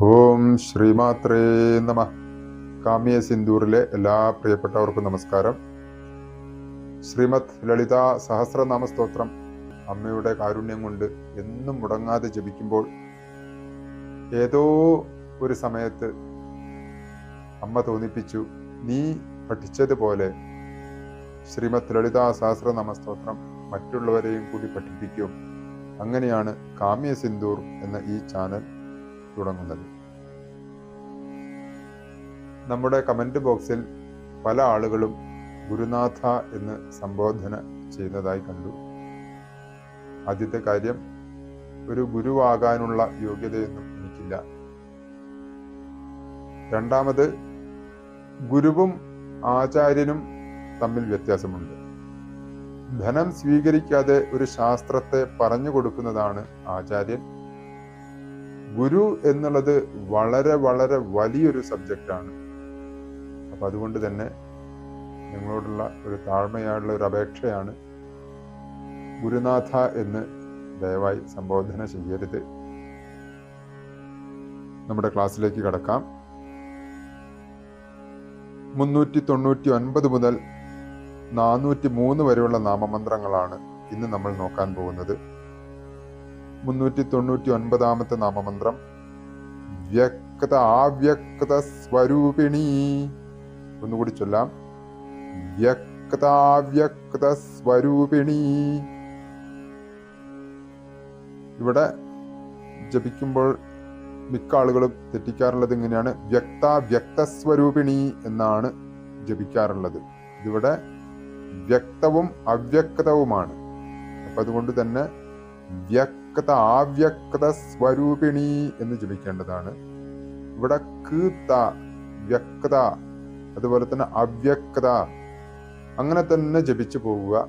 ഓം ശ്രീമാത്രേ നമ. കാമ്യ സിന്ദൂറിലെ എല്ലാ പ്രിയപ്പെട്ടവർക്കും നമസ്കാരം. ശ്രീമത് ലളിത സഹസ്രനാമ സ്തോത്രം അമ്മയുടെ കാരുണ്യം കൊണ്ട് എന്നും മുടങ്ങാതെ ജപിക്കുമ്പോൾ ഏതോ ഒരു സമയത്ത് അമ്മ തോന്നിപ്പിച്ചു നീ പഠിച്ചതുപോലെ ശ്രീമത് ലളിത സഹസ്രനാമ സ്തോത്രം മറ്റുള്ളവരെയും കൂടി പഠിപ്പിക്കും. അങ്ങനെയാണ് കാമ്യ സിന്ദൂർ എന്ന ഈ ചാനൽ തുടങ്ങുന്നത്. നമ്മുടെ കമന്റ് ബോക്സിൽ പല ആളുകളും ഗുരുനാഥ എന്ന് സംബോധന ചെയ്യുന്നതായി കണ്ടു. ആദ്യത്തെ കാര്യം ഒരു ഗുരുവാകാനുള്ള യോഗ്യതയൊന്നും എനിക്കില്ല. രണ്ടാമത് ഗുരുവും ആചാര്യനും തമ്മിൽ വ്യത്യാസമുണ്ട്. ധനം സ്വീകരിക്കാതെ ഒരു ശാസ്ത്രത്തെ പറഞ്ഞു കൊടുക്കുന്നതാണ് ആചാര്യൻ. ഗുരു എന്നുള്ളത് വളരെ വളരെ വലിയൊരു സബ്ജക്റ്റാണ് അപ്പൊ അതുകൊണ്ട് തന്നെ നിങ്ങളോടുള്ള ഒരു താഴ്മയായുള്ള ഒരു അപേക്ഷയാണ് ഗുരുനാഥ എന്ന് ദയവായി സംബോധന ചെയ്യരുത്. നമ്മുടെ ക്ലാസ്സിലേക്ക് കടക്കാം. മുന്നൂറ്റി തൊണ്ണൂറ്റി ഒൻപത് മുതൽ നാനൂറ്റി മൂന്ന് വരെയുള്ള നാമമന്ത്രങ്ങളാണ് ഇന്ന് നമ്മൾ നോക്കാൻ പോകുന്നത്. മുന്നൂറ്റി തൊണ്ണൂറ്റി ഒൻപതാമത്തെ നാമമന്ത്രം. വ്യക്ത അവ്യക്ത സ്വരൂപിണി. ഒന്നുകൂടി ചൊല്ലാം. വ്യക്താവ്യക്ത സ്വരൂപിണി. ഇവിടെ ജപിക്കുമ്പോൾ മിക്ക ആളുകളും തെറ്റിക്കാറുള്ളത് ഇങ്ങനെയാണ്. വ്യക്ത വ്യക്തസ്വരൂപിണി എന്നാണ് ജപിക്കാറുള്ളത്. ഇതിവിടെ വ്യക്തവും അവ്യക്തവുമാണ്. അപ്പൊ അതുകൊണ്ട് തന്നെ വ്യക്ത അവ്യക്ത അവ്യക്ത സ്വരൂപിണി എന്ന് ജപിക്കേണ്ടതാണ്. ഇവിടെ കീത്ത വ്യക്ത അതുപോലെ തന്നെ അവ്യക്ത അങ്ങനെ തന്നെ ജപിച്ചു പോവുക.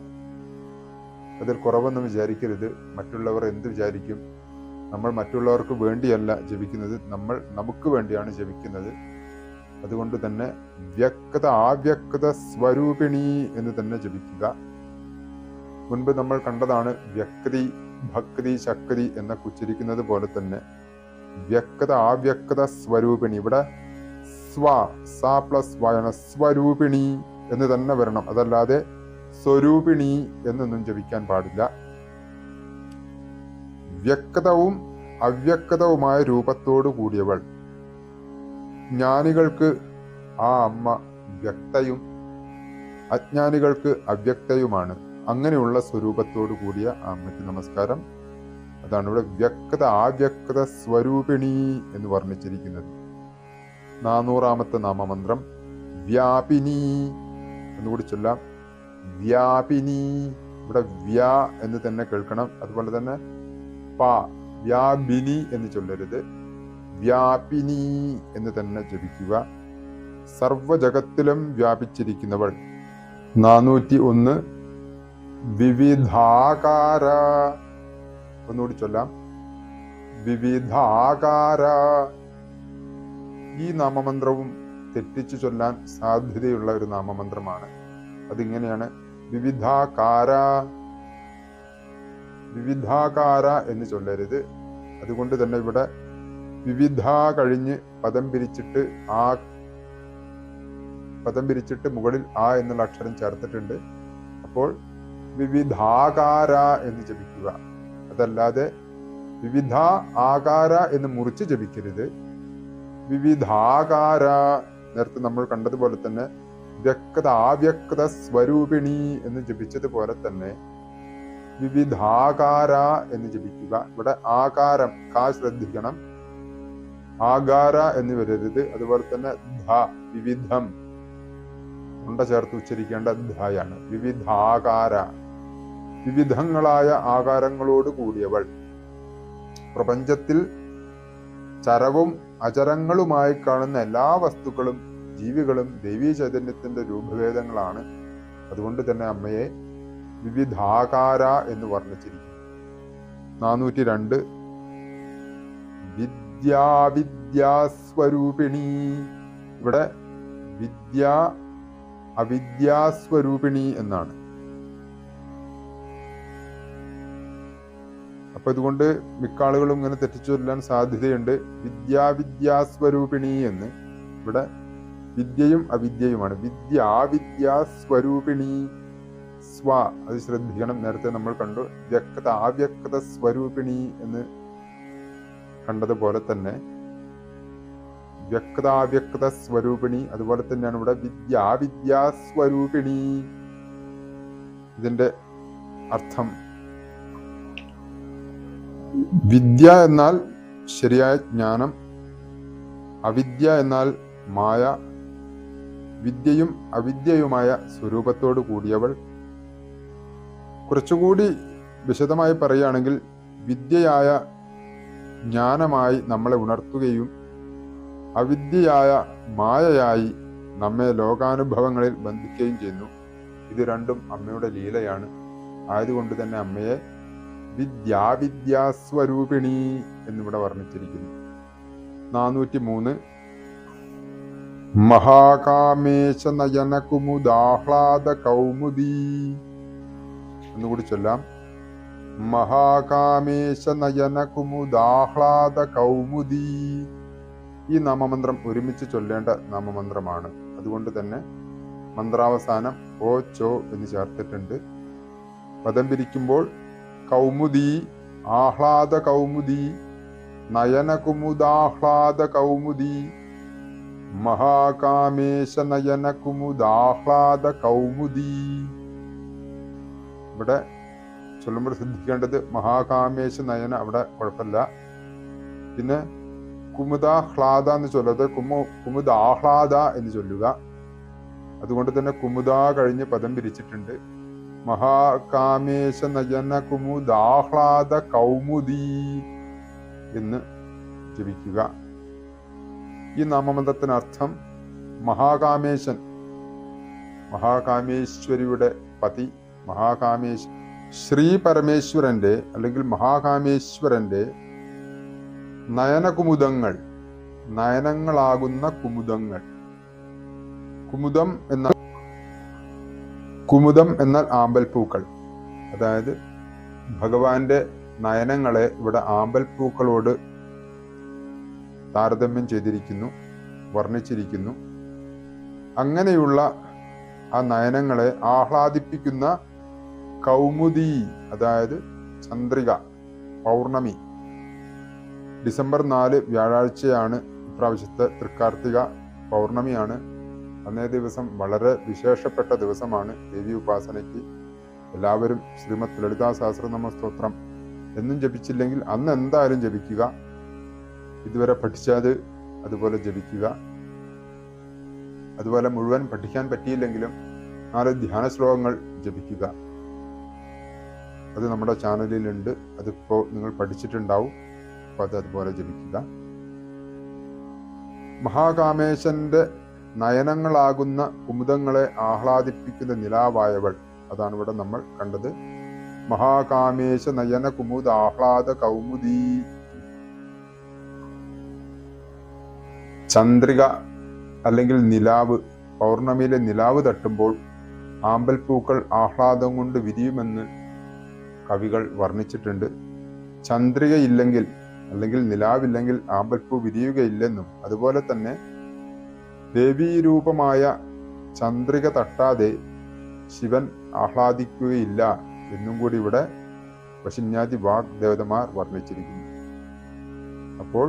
അതിൽ കുറവൊന്നും വിചാരിക്കരുത്. മറ്റുള്ളവർ എന്ത് വിചാരിക്കും? നമ്മൾ മറ്റുള്ളവർക്ക് വേണ്ടിയല്ല ജപിക്കുന്നത്. നമ്മൾ നമുക്ക് വേണ്ടിയാണ് ജപിക്കുന്നത്. അതുകൊണ്ട് തന്നെ വ്യക്ത അവ്യക്ത സ്വരൂപിണി എന്ന് തന്നെ ജപിക്കുക. മുൻപ് നമ്മൾ കണ്ടതാണ് വ്യക്തി ഭക്തി ശക്തി എന്നൊക്കെ ഉച്ചരിക്കുന്നത് പോലെ തന്നെ വ്യക്തത അവ്യക്തത സ്വരൂപിണി. ഇവിടെ സ്വ സ പ്ലസ് വായണ സ്വരൂപിണി എന്ന് തന്നെ വരണം. അതല്ലാതെ സ്വരൂപിണി എന്നൊന്നും ജപിക്കാൻ പാടില്ല. വ്യക്തവും അവ്യക്തവുമായ രൂപത്തോടു കൂടിയവൾ. ജ്ഞാനികൾക്ക് ആ അമ്മ വ്യക്തയും അജ്ഞാനികൾക്ക് അവ്യക്തയുമാണ്. അങ്ങനെയുള്ള സ്വരൂപത്തോടു കൂടിയ അമ്മയ്ക്ക് നമസ്കാരം. അതാണ് ഇവിടെ വ്യക്തത അവ്യക്തത സ്വരൂപിണി എന്ന് വർണിച്ചിരിക്കുന്നത്. നാനൂറാമത്തെ നാമമന്ത്രം വ്യാപിനി എന്നുകൂടി ചൊല്ലാം. വ്യാപിനി ഇവിടെ വ്യാ എന്ന് തന്നെ കേൾക്കണം. അതുപോലെ തന്നെ പ വ്യാപിനി എന്ന് ചൊല്ലരുത്. വ്യാപിനി എന്ന് തന്നെ ജപിക്കുക. സർവജഗത്തിലും വ്യാപിച്ചിരിക്കുന്നവൾ. നാനൂറ്റി ഒന്ന് വിവിധാകാര. ഒന്നുകൂടി ചൊല്ലാം. വിവിധാകാര. ഈ നാമമന്ത്രവും തെറ്റിച്ചു ചൊല്ലാൻ സാധ്യതയുള്ള ഒരു നാമമന്ത്രമാണ്. അതിങ്ങനെയാണ് വിവിധാകാര. വിവിധാകാര എന്ന് ചൊല്ലരുത്. അതുകൊണ്ട് തന്നെ ഇവിടെ വിവിധ കഴിഞ്ഞ് പദം പിരിച്ചിട്ട് ആ പദം പിരിച്ചിട്ട് മുകളിൽ ആ എന്നുള്ള അക്ഷരം ചേർത്തിട്ടുണ്ട്. അപ്പോൾ വിവിധാകാര എന്ന് ജപിക്കുക. അതല്ലാതെ വിവിധ ആകാര എന്ന് മുറിച്ച് ജപിക്കരുത്. വിവിധാകാര നേരത്തെ നമ്മൾ കണ്ടതുപോലെ തന്നെ വ്യക്ത അവ്യക്ത സ്വരൂപിണി എന്ന് ജപിച്ചതുപോലെ തന്നെ വിവിധാകാര എന്ന് ജപിക്കുക. ഇവിടെ ആകാരം കാ ശ്രദ്ധിക്കണം. ആകാര എന്ന് വരരുത്. അതുപോലെ തന്നെ ധ വിവിധം. ഉണ്ട ചേർത്ത് ഉച്ചരിക്കേണ്ട ധയാണ്. വിവിധാകാര. വിവിധങ്ങളായ ആകാരങ്ങളോട് കൂടിയവൾ. പ്രപഞ്ചത്തിൽ ചരവും അചരങ്ങളുമായി കാണുന്ന എല്ലാ വസ്തുക്കളും ജീവികളും ദൈവീ ചൈതന്യത്തിന്റെ രൂപഭേദങ്ങളാണ്. അതുകൊണ്ട് തന്നെ അമ്മയെ വിവിധാകാര എന്ന് വർണിച്ചിരിക്കുന്നു. നാനൂറ്റി രണ്ട് വിദ്യാവിദ്യാസ്വരൂപിണി. ഇവിടെ വിദ്യ അവിദ്യാസ്വരൂപിണി എന്നാണ്. അപ്പൊ അതുകൊണ്ട് മിക്ക ആളുകളും ഇങ്ങനെ തെറ്റിച്ചു സാധ്യതയുണ്ട്. വിദ്യാവിദ്യാസ്വരൂപിണി എന്ന്. ഇവിടെ വിദ്യയും അവിദ്യയുമാണ്. വിദ്യ സ്വ. അത് ശ്രദ്ധിക്കണം. നേരത്തെ നമ്മൾ കണ്ടു. വ്യക്ത അവ്യക്ത സ്വരൂപിണി എന്ന് കണ്ടതുപോലെ തന്നെ വ്യക്താവ്യക്ത സ്വരൂപിണി. അതുപോലെ തന്നെയാണ് ഇവിടെ വിദ്യാവിദ്യാസ്വരൂപിണി ഇതിന്റെ അർത്ഥം വിദ്യ എന്നാൽ ശരിയായ ജ്ഞാനം അവിദ്യ എന്നാൽ മായ വിദ്യയും അവിദ്യയുമായ സ്വരൂപത്തോട് കൂടിയവൾ. കുറച്ചുകൂടി വിശദമായി പറയുകയാണെങ്കിൽ വിദ്യയായ ജ്ഞാനമായി നമ്മളെ ഉണർത്തുകയും അവിദ്യയായ മായയായി നമ്മെ ലോകാനുഭവങ്ങളിൽ ബന്ധിക്കുകയും ചെയ്യുന്നു. ഇത് രണ്ടും അമ്മയുടെ ലീലയാണ്. ആയതുകൊണ്ട് തന്നെ അമ്മയെ വിദ്യാവിദ്യാസ്വരൂപിണി എന്നിവിടെ വർണിച്ചിരിക്കുന്നു. നാനൂറ്റി മൂന്ന് മഹാകാമേശ നയന കുമുദാഹ്ലാദ കൗമുദി എന്നുകൂടി ചൊല്ലാം. മഹാകാമേശ നയന കുമുദാഹ്ലാദ കൗമുദി ഈ നാമമന്ത്രം ഒരുമിച്ച് ചൊല്ലേണ്ട നാമമന്ത്രമാണ്. അതുകൊണ്ട് തന്നെ മന്ത്രാവസാനം ഓ ചോ എന്ന് ചേർത്തിട്ടുണ്ട്. പദം പിരിക്കുമ്പോൾ കൗമുദി ആഹ്ലാദ കൗമുദി നയനകുമുദാഹ്ലാദ കൗമുദി മഹാകാമേശ നയനകുമുദാഹ്ലാദ കൗമുദി. ഇവിടെ ചൊല്ലുമ്പോൾ ശ്രദ്ധിക്കേണ്ടത് മഹാകാമേശ നയന അവിടെ കുഴപ്പമില്ല. പിന്നെ കുമുദാഹ്ലാദ എന്ന് ചൊല്ലത് കുമു കുമുദാഹ്ലാദ എന്ന് ചൊല്ലുക. അതുകൊണ്ട് തന്നെ കുമുദ കഴിഞ്ഞ് പദം പിരിച്ചിട്ടുണ്ട്. മഹാകാമേശ നജന കുമുദാഹ്ലാദ കൗമുദി എന്ന് ജപിക്കുക. ഈ നാമമന്ത്രത്തിനർത്ഥം മഹാകാമേശൻ. മഹാകാമേശ്വരിയുടെ പതി മഹാകാമേശ് ശ്രീ പരമേശ്വരന്റെ അല്ലെങ്കിൽ മഹാകാമേശ്വരന്റെ നയനകുമുദങ്ങൾ നയനങ്ങളാകുന്ന കുമുദങ്ങൾ. കുമുദം എന്ന കുമുദം എന്നാൽ ആമ്പൽപ്പൂക്കൾ. അതായത് ഭഗവാന്റെ നയനങ്ങളെ ഇവിടെ ആമ്പൽപ്പൂക്കളോട് താരതമ്യം ചെയ്തിരിക്കുന്നു വർണിച്ചിരിക്കുന്നു. അങ്ങനെയുള്ള ആ നയനങ്ങളെ ആഹ്ലാദിപ്പിക്കുന്ന കൗമുദി അതായത് ചന്ദ്രിക പൗർണമി. ഡിസംബർ നാല് വ്യാഴാഴ്ചയാണ് ഇപ്രാവശ്യത്തെ തൃക്കാർത്തിക പൗർണമിയാണ്. അന്നേ ദിവസം വളരെ വിശേഷപ്പെട്ട ദിവസമാണ് ദേവി ഉപാസനയ്ക്ക്. എല്ലാവരും ശ്രീമത് ലളിതാ സഹസ്രനാമ സ്തോത്രം. എന്നും ജപിച്ചില്ലെങ്കിൽ അന്ന് എന്തായാലും ജപിക്കുക. ഇതുവരെ പഠിച്ചത് അതുപോലെ ജപിക്കുക. അതുപോലെ മുഴുവൻ പഠിക്കാൻ പറ്റിയില്ലെങ്കിലും നാല് ധ്യാന ശ്ലോകങ്ങൾ ജപിക്കുക. അത് നമ്മുടെ ചാനലിലുണ്ട്. അതിപ്പോൾ നിങ്ങൾ പഠിച്ചിട്ടുണ്ടാവും. അപ്പോൾ അത് അതുപോലെ ജപിക്കുക. മഹാകാമേശന്റെ നയനങ്ങളാകുന്ന കുമുദങ്ങളെ ആഹ്ലാദിപ്പിക്കുന്ന നിലാവായവൾ. അതാണ് ഇവിടെ നമ്മൾ കണ്ടത്. മഹാകാമേശ നയന കുമുദ ആഹ്ലാദ കൗമുദീ. ചന്ദ്രിക അല്ലെങ്കിൽ നിലാവ് പൗർണമിയിലെ നിലാവ് തട്ടുമ്പോൾ ആമ്പൽപ്പൂക്കൾ ആഹ്ലാദം കൊണ്ട് വിരിയുമെന്ന് കവികൾ വർണിച്ചിട്ടുണ്ട്. ചന്ദ്രികയില്ലെങ്കിൽ അല്ലെങ്കിൽ നിലാവില്ലെങ്കിൽ ആമ്പൽപ്പൂ വിരിയുകയില്ലെന്നും അതുപോലെ തന്നെ ദേവീരൂപമായ ചന്ദ്രിക തട്ടാതെ ശിവൻ ആഹ്ലാദിക്കുകയില്ല എന്നും കൂടി ഇവിടെ വശിന്യാദി വാഗ്ദേവതമാർ വർണിച്ചിരിക്കുന്നു. അപ്പോൾ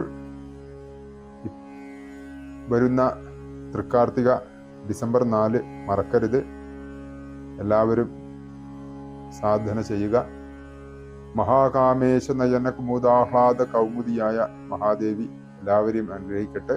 വരുന്ന തൃക്കാർത്തിക ഡിസംബർ നാല് മറക്കരുത്. എല്ലാവരും സാധന ചെയ്യുക. മഹാകാമേശ നയന കുമുദാഹ്ലാദ കൗമുദിയായ മഹാദേവി എല്ലാവരെയും അനുഗ്രഹിക്കട്ടെ.